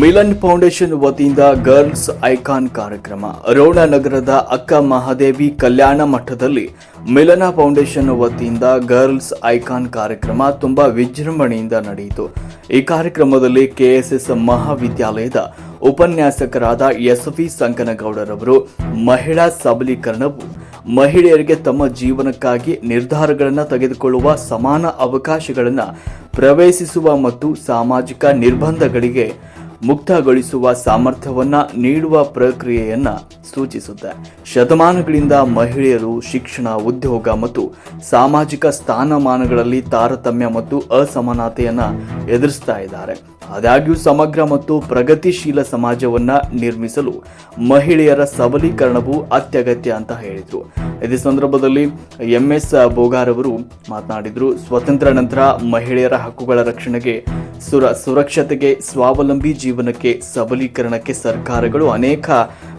Milan foundation ವತಿಯಿಂದ girls icon ಕಾರ್ಯಕ್ರಮ. ರೋಣ ನಗರದ ಅಕ್ಕ ಮಹಾದೇವಿ ಕಲ್ಯಾಣ ಮಠದಲ್ಲಿ ಮಿಲನ ಫೌಂಡೇಶನ್ ವತಿಯಿಂದ ಗರ್ಲ್ಸ್ ಐಕಾನ್ ಕಾರ್ಯಕ್ರಮ ತುಂಬಾ ವಿಜೃಂಭಣೆಯಿಂದ ನಡೆಯಿತು. ಈ ಕಾರ್ಯಕ್ರಮದಲ್ಲಿ ಕೆಎಸ್ಎಸ್ ಮಹಾವಿದ್ಯಾಲಯದ ಉಪನ್ಯಾಸಕರಾದ ಎಸ್ ವಿ ಸಂಕನಗೌಡರವರು, ಮಹಿಳಾ ಸಬಲೀಕರಣವು ಮಹಿಳೆಯರಿಗೆ ತಮ್ಮ ಜೀವನಕ್ಕಾಗಿ ನಿರ್ಧಾರಗಳನ್ನು ತೆಗೆದುಕೊಳ್ಳುವ ಸಮಾನ ಅವಕಾಶಗಳನ್ನು ಪ್ರವೇಶಿಸುವ ಮತ್ತು ಸಾಮಾಜಿಕ ನಿರ್ಬಂಧಗಳಿಗೆ ಮುಕ್ತಗೊಳಿಸುವ ಸಾಮರ್ಥ್ಯವನ್ನ ನೀಡುವ ಪ್ರಕ್ರಿಯೆಯನ್ನ ಸೂಚಿಸುತ್ತೆ. ಶತಮಾನಗಳಿಂದ ಮಹಿಳೆಯರು ಶಿಕ್ಷಣ, ಉದ್ಯೋಗ ಮತ್ತು ಸಾಮಾಜಿಕ ಸ್ಥಾನಮಾನಗಳಲ್ಲಿ ತಾರತಮ್ಯ ಮತ್ತು ಅಸಮಾನತೆಯನ್ನ ಎದುರಿಸ್ತಾ ಇದ್ದಾರೆ. ಆದಾಗ್ಯೂ ಸಮಗ್ರ ಮತ್ತು ಪ್ರಗತಿಶೀಲ ಸಮಾಜವನ್ನ ನಿರ್ಮಿಸಲು ಮಹಿಳೆಯರ ಸಬಲೀಕರಣವು ಅತ್ಯಗತ್ಯ ಅಂತ ಹೇಳಿದ್ರು. ಇದೇ ಸಂದರ್ಭದಲ್ಲಿ ಎಂ ಎಸ್ ಬೋಗಾರ್ ಅವರು ಮಾತನಾಡಿದ್ರು, ಸ್ವತಂತ್ರ ನಂತರ ಮಹಿಳೆಯರ ಹಕ್ಕುಗಳ ರಕ್ಷಣೆಗೆ ಸುರ ಸುರಕ್ಷತೆಗೆ ಸ್ವಾವಲಂಬಿ ಜೀವನಕ್ಕೆ ಸಬಲೀಕರಣಕ್ಕೆ ಸರ್ಕಾರಗಳು ಅನೇಕ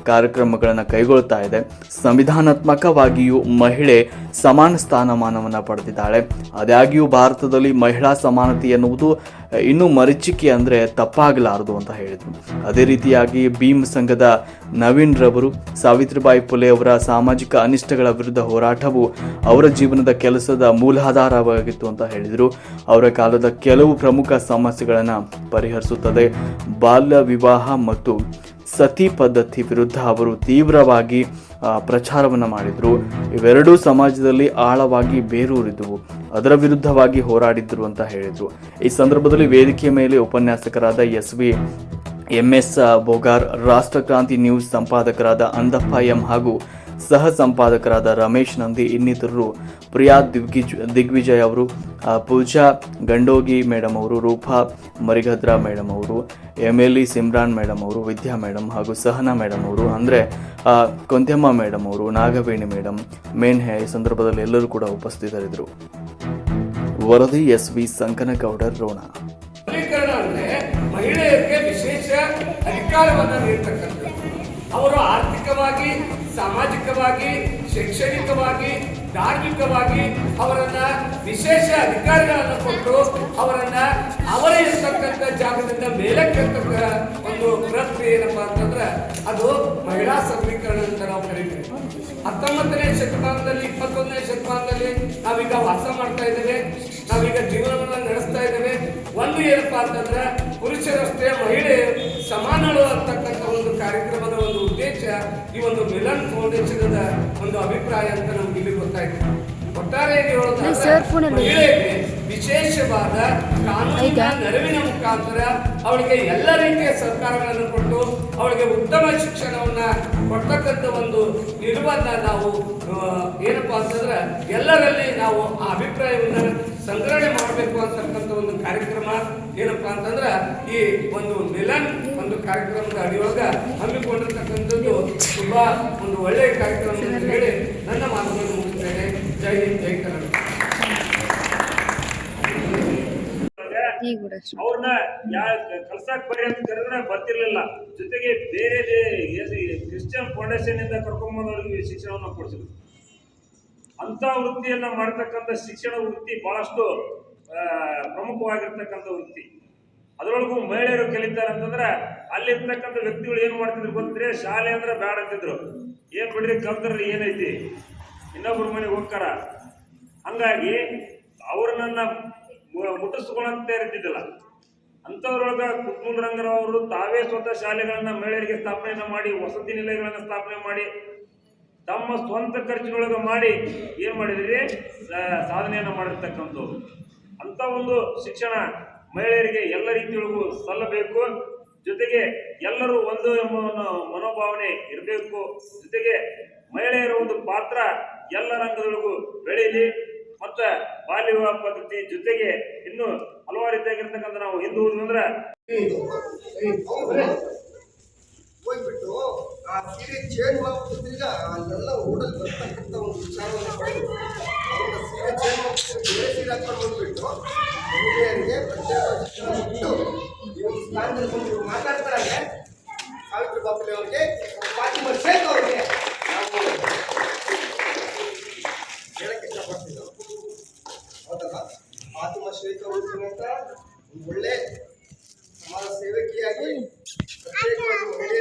ಕಾರ್ಯಕ್ರಮಗಳನ್ನು ಕೈಗೊಳ್ತಾ ಇದೆ. ಸಂವಿಧಾನಾತ್ಮಕವಾಗಿಯೂ ಮಹಿಳೆ ಸಮಾನ ಸ್ಥಾನಮಾನವನ್ನು ಪಡೆದಿದ್ದಾಳೆ. ಅದಾಗಿಯೂ ಭಾರತದಲ್ಲಿ ಮಹಿಳಾ ಸಮಾನತೆ ಎನ್ನುವುದು ಇನ್ನೂ ಮರೀಚಿಕೆ ಅಂದರೆ ತಪ್ಪಾಗಲಾರದು ಅಂತ ಹೇಳಿದರು. ಅದೇ ರೀತಿಯಾಗಿ ಭೀಮ್ ಸಂಘದ ನವೀನ್ ರವರು, ಸಾವಿತ್ರಿಬಾಯಿ ಫುಲೆ ಅವರ ಸಾಮಾಜಿಕ ಅನಿಷ್ಟಗಳ ವಿರುದ್ಧ ಹೋರಾಟವು ಅವರ ಜೀವನದ ಕೆಲಸದ ಮೂಲಾಧಾರವಾಗಿತ್ತು ಅಂತ ಹೇಳಿದರು. ಅವರ ಕಾಲದ ಕೆಲವು ಪ್ರಮುಖ ಸಮಸ್ಯೆಗಳನ್ನು ಪರಿಹರಿಸುತ್ತದೆ. ಬಾಲ್ಯ ವಿವಾಹ ಮತ್ತು ಸತಿ ಪದ್ಧತಿ ವಿರುದ್ಧ ಅವರು ತೀವ್ರವಾಗಿ ಪ್ರಚಾರವನ್ನು ಮಾಡಿದರು. ಇವೆರಡೂ ಸಮಾಜದಲ್ಲಿ ಆಳವಾಗಿ ಬೇರೂರಿದ್ದವು ಅದರ ವಿರುದ್ಧವಾಗಿ ಹೋರಾಡಿದ್ರು ಅಂತ ಹೇಳಿದರು. ಈ ಸಂದರ್ಭದಲ್ಲಿ ವೇದಿಕೆಯ ಮೇಲೆ ಉಪನ್ಯಾಸಕರಾದ S V, M S Bogar, Rashtrakranti news ಸಂಪಾದಕರಾದ Andappa M ಹಾಗೂ ಸಹ ಸಂಪಾದಕರಾದ ರಮೇಶ್ ನಂದಿ, ಇನ್ನಿತರರು. ಪ್ರಿಯಾ ದಿಗ್ವಿಜ್ ದಿಗ್ವಿಜಯ್ ಅವರು ಪೂಜಾ ಗಂಡೋಗಿ ಮೇಡಮ್ ಅವರು, ರೂಪಾ ಮರಿಗದ್ರ ಮೇಡಮ್ ಅವರು M L E Simran madam ಅವರು, ವಿದ್ಯಾ ಮೇಡಮ್ ಹಾಗೂ ಸಹನಾ ಮೇಡಮ್ ಅವರು, ಅಂದರೆ ಕೊಂತೆಮ್ಮ ಮೇಡಮ್ ಅವರು, ನಾಗವೇಣಿ ಮೇಡಮ್ ಮೇನ್ಹೆ ಈ ಸಂದರ್ಭದಲ್ಲಿ ಎಲ್ಲರೂ ಕೂಡ ಉಪಸ್ಥಿತರಿದ್ದರು. ವರದಿ ಎಸ್ ವಿ ಸಂಕನಗೌಡರ್ ರೋಣ. ಮಹಿಳೆಯರಿಗೆ ವಿಶೇಷ ಅಧಿಕಾರವನ್ನು ನೀಡ್ತಕ್ಕಂಥದ್ದು. ಅವರು ಆರ್ಥಿಕವಾಗಿ, ಸಾಮಾಜಿಕವಾಗಿ, ಶೈಕ್ಷಣಿಕವಾಗಿ, ಧಾರ್ಮಿಕವಾಗಿ ಅವರನ್ನ ವಿಶೇಷ ಅಧಿಕಾರಿಗಳನ್ನು ಕೊಟ್ಟು ಅವರನ್ನ ಅವರೇ ಇರ್ತಕ್ಕಂಥ ಜಾಗದಿಂದ ಮೇಲಕ್ಕೆತ್ತಕ್ಕ ಒಂದು ಪ್ರಕ್ರಿಯೆ ಏನಪ್ಪಾ ಅಂತಂದ್ರೆ ಅದು ಮಹಿಳಾ ಸಬಲೀಕರಣ ಅಂತ ನಾವು ಕರಿತೀವಿ. ಹತ್ತೊಂಬತ್ತನೇ ಶತಮಾನದಲ್ಲಿ, ಇಪ್ಪತ್ತೊಂದನೇ ಶತಮಾನದಲ್ಲಿ ನಾವೀಗ ವಾಸ ಮಾಡ್ತಾ ಇದ್ದೇವೆ. ನಾವೀಗ ಜೀವನವನ್ನ ಒಂದು ಏನಪ್ಪಾ ಅಂತಂದ್ರೆ ಪುರುಷರಷ್ಟೇ ಮಹಿಳೆ ಸಮಾನಳು ಅಂತಕ್ಕಂಥ ಒಂದು ಕಾರ್ಯಕ್ರಮದ ಒಂದು ಉದ್ದೇಶ ಈ ಒಂದು ಮಿಲನ್ ಫೌಂಡೇಶನ್ ಒಂದು ಅಭಿಪ್ರಾಯ ಅಂತ ನಮ್ಗೆ ಇಲ್ಲಿ ಗೊತ್ತಾಯ್ತು. ಒಟ್ಟಾರೆಯಾಗಿ ಹೇಳೋದ್ರೆ ಸರ್, phone ಮಹಿಳೆಗೆ ವಿಶೇಷವಾದ ಕಾನೂನಿನ ನೆರವಿನ ಮುಖಾಂತರ ಅವಳಿಗೆ ಎಲ್ಲ ರೀತಿಯ ಸರ್ಕಾರಗಳನ್ನು ಕೊಟ್ಟು ಅವಳಿಗೆ ಉತ್ತಮ ಶಿಕ್ಷಣವನ್ನ ಕೊಡ್ತಕ್ಕಂಥ ಒಂದು ನಿರ್ಬಂಧ ನಾವು ಏನಪ್ಪಾ ಅಂತಂದ್ರೆ ಎಲ್ಲರಲ್ಲಿ ನಾವು ಆ ಅಭಿಪ್ರಾಯವನ್ನ ಸಂಗ್ರಹಣೆ ಮಾಡಬೇಕು ಅಂತಕ್ಕಂಥ ಒಂದು ಕಾರ್ಯಕ್ರಮ ಏನಪ್ಪಾ ಅಂತಂದ್ರ ಈ ಒಂದು ಮಿಲನ್ ಒಂದು ಕಾರ್ಯಕ್ರಮದ ಅಡಿಯೊಳಗ ಹಮ್ಮಿಕೊಂಡಿರ್ತಕ್ಕಂಥದ್ದು ತುಂಬಾ ಒಂದು ಒಳ್ಳೆಯ ಕಾರ್ಯಕ್ರಮ ಅಂತ ಹೇಳಿ ನನ್ನ ಮಾತುಗಳನ್ನು ಮುಗಿಸ್ತೇನೆ. ಜೈ ಹಿಂದ್ ಜೈ ಕನ್ನಡ. ಅವ್ರನ್ನ ಯಾ ಕಲ್ಸಕ್ ಬರ್ರಿ ಅಂತ ಕರೆದ್ರೆ ಬರ್ತಿರ್ಲಿಲ್ಲ. ಜೊತೆಗೆ ಬೇರೆ ಬೇರೆ ಕ್ರಿಶ್ಚಿಯನ್ ಫೌಂಡೇಶನ್ ಇಂದ ಕರ್ಕೊಂಬಂದವ್ರಿಗೆ ಶಿಕ್ಷಣವನ್ನು ಕೊಡಿಸಿದ್ರು. ಅಂತ ವೃತ್ತಿಯನ್ನ ಮಾಡ್ತಕ್ಕಂಥ ಶಿಕ್ಷಣ ವೃತ್ತಿ ಬಹಳಷ್ಟು ಪ್ರಮುಖವಾಗಿರ್ತಕ್ಕಂಥ ವೃತ್ತಿ. ಅದರೊಳಗೂ ಮಹಿಳೆಯರು ಕಲಿತಾರೆ ಅಂತಂದ್ರೆ ಅಲ್ಲಿರ್ತಕ್ಕಂಥ ವ್ಯಕ್ತಿಗಳು ಏನು ಮಾಡ್ತಿದ್ರು ಗೊತ್ತಿದ್ರೆ ಶಾಲೆ ಅಂದ್ರೆ ಬೇಡ ಅಂತಿದ್ರು. ಏನ್ ಬಿಡ್ರಿ ಕಲ್ತರ್ರಿ ಏನೈತಿ? ಇನ್ನೊಬ್ರ ಮನೆಗೆ ಹೋಗ್ತಾರ. ಹಂಗಾಗಿ ಅವ್ರನ್ನ ಮುಟ್ಟಿಸ್ಕೊಳ್ಳಂತೆ ಇರ್ತಿದ್ದಿಲ್ಲ. ಅಂಥವ್ರೊಳಗ ಕುತ್ಮೂಲ್ ರಂಗರಾವ್ ಅವರು ತಾವೇ ಸ್ವತಃ ಶಾಲೆಗಳನ್ನ ಮಹಿಳೆಯರಿಗೆ ಸ್ಥಾಪನೆಯನ್ನ ಮಾಡಿ, ವಸತಿ ನಿಲಯಗಳನ್ನ ಸ್ಥಾಪನೆ ಮಾಡಿ, ತಮ್ಮ ಸ್ವಂತ ಖರ್ಚಿನೊಳಗ ಮಾಡಿ ಏನ್ ಮಾಡಿದ್ರಿ? ಸಾಧನೆಯನ್ನ ಮಾಡಿರ್ತಕ್ಕಂಥವ್ರು. ಅಂತ ಒಂದು ಶಿಕ್ಷಣ ಮಹಿಳೆಯರಿಗೆ ಎಲ್ಲ ರೀತಿಯೊಳಗೂ ಸಲ್ಲಬೇಕು. ಜೊತೆಗೆ ಎಲ್ಲರೂ ಒಂದು ಎಂಬ ಮನೋಭಾವನೆ ಇರಬೇಕು. ಜೊತೆಗೆ ಮಹಿಳೆಯರ ಒಂದು ಪಾತ್ರ ಎಲ್ಲ ರಂಗದೊಳಗೂ ಬೆಳೀಲಿ ಮತ್ತು ಬಾಲ್ಯ ವಿವಾಹ ಪದ್ಧತಿ ಜೊತೆಗೆ ಇನ್ನು ಹಲವಾರು ರೀತಿಯಾಗಿರ್ತಕ್ಕಂಥ ನಾವು ಹಿಂದೂ ಅಂದ್ರೆ ಹೋಗ್ಬಿಟ್ಟು ಆ ಸೀರೆ ಚೇಂಜ್ ಮಾಡ್ಬಿಟ್ಟಿದ್ದ ಅಲ್ಲೆಲ್ಲ ಓಡಲ್ಲಿ ಬರ್ತಕ್ಕಂಥ ಒಂದು ವಿಚಾರವನ್ನು ಪಡೆದು ಅವ್ರನ್ನ ಸೀರೆ ಚೇಂಜ್ ಮಾಡ್ಬಿಟ್ಟು ಬೇರೆ ಸೀರೆ ಹಾಕೊಂಡು ಹೋಗ್ಬಿಟ್ಟು ಮಹಿಳೆಯರಿಗೆ ಪ್ರತ್ಯೇಕ ಶಿಕ್ಷಣ ಕೊಟ್ಟು ಇವತ್ತು ಸ್ಥಾನದಲ್ಲಿ ಬಂದು ಮಾತಾಡ್ತಾರೆ ಸಾವಿತ್ರಿ ಬಾಪುಲೆ ಅವ್ರಿಗೆ ಫಾತಿಮಾ ಶೇಖ್ ಅವ್ರಿಗೆ. ಹೇಳಕ್ಕೆ ಇಷ್ಟಪಡ್ತೀವಿ ಹೌದಲ್ಲ? ಸಮೇತ ಒಂದು ಒಳ್ಳೆ ಸಮಾಜ ಸೇವಕಿಯಾಗಿ ಪ್ರತ್ಯೇಕವಾಗಿ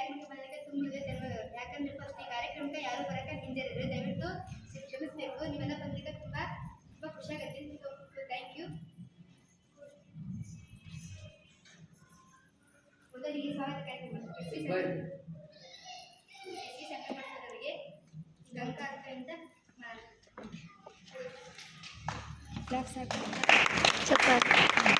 ಎಲ್ಲರಿಗೆ ಈ ಕಾರ್ಯಕ್ರಮಕ್ಕೆ ಬರೋದಕ್ಕೆ ತುಂಬ ಧನ್ಯವಾದಗಳು ಯಾಕಂದ್ರೆ ಫಸ್ಟ್ ಈ ಕಾರ್ಯಕ್ರಮಕ್ಕೆ ಯಾರು ಬರೋಕ್ಕೆ ಹಿಂಜರಿದ್ರೆ ದಯವಿಟ್ಟು ಕ್ಷಮಿಸಬೇಕು ನೀವೆಲ್ಲ ಬಂದಿದ್ದ ತುಂಬ ತುಂಬ ಖುಷಿಯಾಗತ್ತೆ ಥ್ಯಾಂಕ್ ಯು ಮೊದಲಿಗೆ ಸ್ವಾಗತ ಕಾರ್ಯಕ್ರಮ ಎಸ್ ಸಿ ಸಂಘಟನೆಯವರಿಗೆ ಗಂಗಾಂಕದಿಂದ ಮಾಡಿ ಕ್ಲಾಸ್ ಆಯ್ತು ಚಪ್ಪಾಳೆ